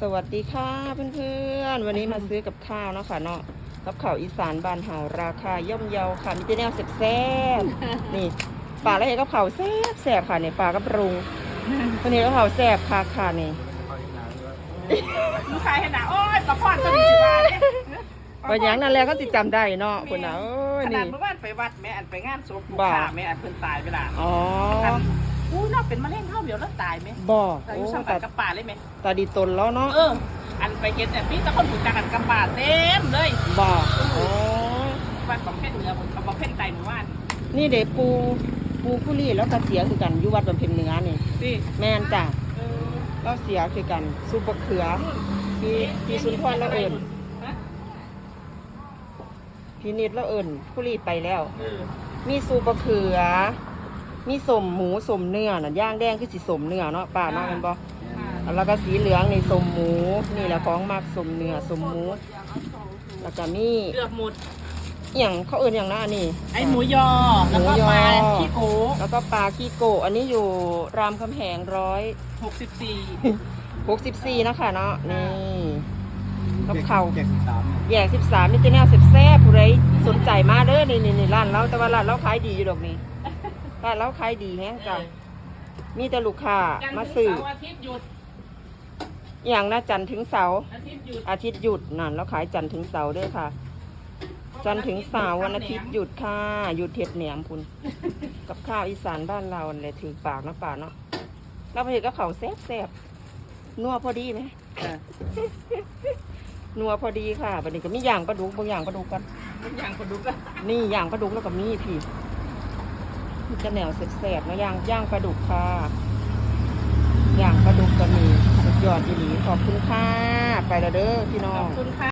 สวัสดีค่ะเพื่อนๆ วันนี้มาซื้อกับข้าวเนาะค่ะเนาะกับข้าวอีสานบ้านเฮาราคาย่อมเยาค่ะมีแต่แนวแซ่บๆนี่ปลาแล้วเห็นกับข้าวแซ่บแซ่บๆค่ะนี่ปลากับปรุงวันนี้กับข้าวแซ่บค่ะค่ะนี่ลูกชายเห็นนะโอ้ยกระพอนตัวนี้สิบาทเนี่ยวันยังนั่นแหละเขาสิจำได้เนาะคนน่ะโอ้ยขนานี่ดเมื่อวานไปวัดแม่อันไปงานศพลูกบ่าค้าแม่อันเพิ่นตายไปละอ๋ออันอู้นอก เป็นมะเร็งเท่าเดียวแล้วตายไหมบ่แต่อโอ้ยู่สัมผัแต่สกับป่าเลยไหมตาดีตนแล้วเนาะเออ อันไปเก็ตแต่พี่ตะคนหูจักกันกับป่าเต็มเลยบ่โอ้วัดบำเพ็ญเหนือผมกับบำเพ็ญใต้หมู่บ้านนี่เด็ปูปูผู้ลี่แล้วก็เสียคือกันอยู่วัดบำเพ็ญเหนือนี่สิแม่นจ้ะเออเราเสียคือกันซุปบะเขือพี่พี่สุนทรเราเอิญฮะพี่นิดเราเอิญผู้รีไปแล้วเออมีซุปบะเขือ มีสมหมูสมเนื้อน่ะย่างแดงคือสีสมเนื้อเนาะป้ามากันบ่แล้วก็สีเหลืองในสมหมูนี่แหละของมากสมเนื้อสมหมู แล้วก็มีเกือบหมดอหย่างเขาเอิญอย่างนะอันนี้ ไอหมูยอแล้วก็หมูยอ ปลาขี้โกแล้วก็ปลาขี้โกะอันนี้อยู่รามคำแหงร้อยหกสิบสี่หกสิบสี่นะคะเนาะนี่กับเข่าว เจ็ดสิบสามแยกสิบสามนี่จะแนวแซ่บๆผู้ใดสนใจมาเด้อนี่นี่นี่ร้านเราแต่ว่าร้านเราขายดีอยู่ดอกนี่ ร้านเราขายดีแฮงจ้ะมีแต่ลูกค้ามาซื้อเสาร์อาทิตย์หยุดอหย่างนะจันทร์ถึงเสาร์อาทิตย์หยุดอาทิตย์หยุดนั่นเราขายจันทร์ถึงเสาร์เด้วยค่ะ จันทร์ถึงเสาร์วันอาทิตย์หยุดค่ะหยุดเห็ดแหนมคุณกับข้าวอีสานบ้านเราเลยถือปากนะป่าเนาะเราไปเห็นกับเขาวแซ่บแซ่บๆนัวพอดีไหมค่ะนัวพอดีค่ะบัดนี้ก็มีอย่างปลาดุกบางอย่างปลาดุกกันทุกอย่างคนดูก็นี่ย่างปลาดุกแล้วก็มีพี่ มีจะแนวแสบๆนะย่างย่างปลาดุกค่ะย่างปลาดุกก็มีสุดยอดอีหลีขอบคุณค่ะ ไปแล้วเด้อพี่น้อของบคุณค่ะ